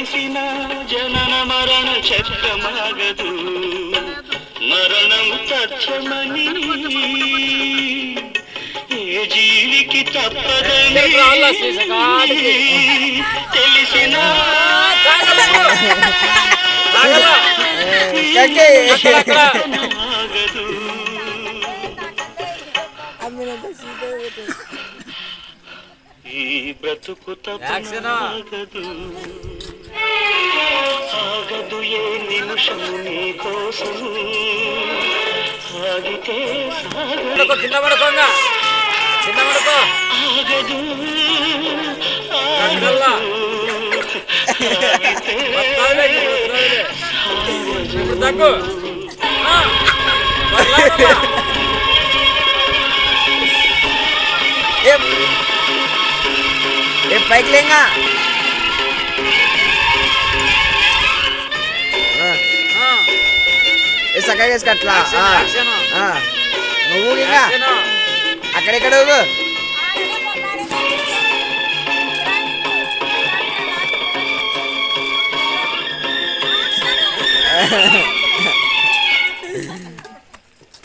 తెలిసిన జనన మరణ చక్రమాగదు మరణం తథ్యమని ఏ జీవికి తప్పదని తెలిసిన ఈ బ్రతుకు? తప్పదు కోసము ఆగితే సాగదు కింద పడుకోంగా కింద పడుకో ఆగదు తగ్గు ఏ పైకి లేంగా. చక్కగా వేసుకు అట్లా ఆ. ఆ. నువ్వు ఇంకా. అక్కడెక్కడ ఊగు.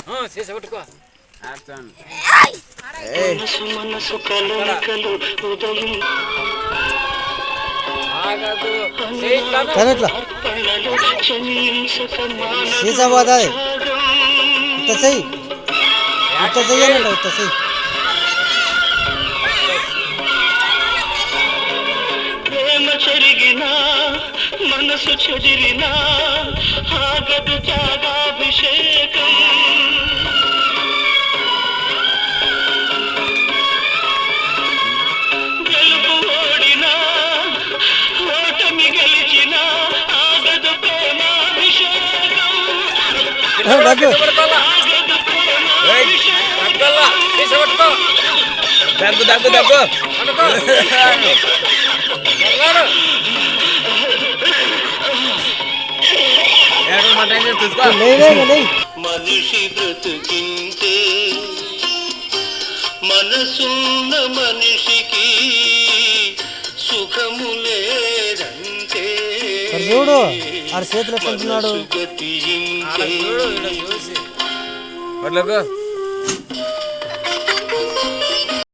ఆ, సీస పట్టుకో ఏయ్, మనసు ఉదయం सांगितलं हेचा वाद आहे. तसंही. तसंही आहे ना तसंही ಹಾಗದು ಜಾಗ దగ్గు దగ్గు దగ్గు మనిషి బ్రతుకింతే మనసున్న మనిషికి సుఖము లేదంటే చూడు. ఆడ చేతులు ఎట్లా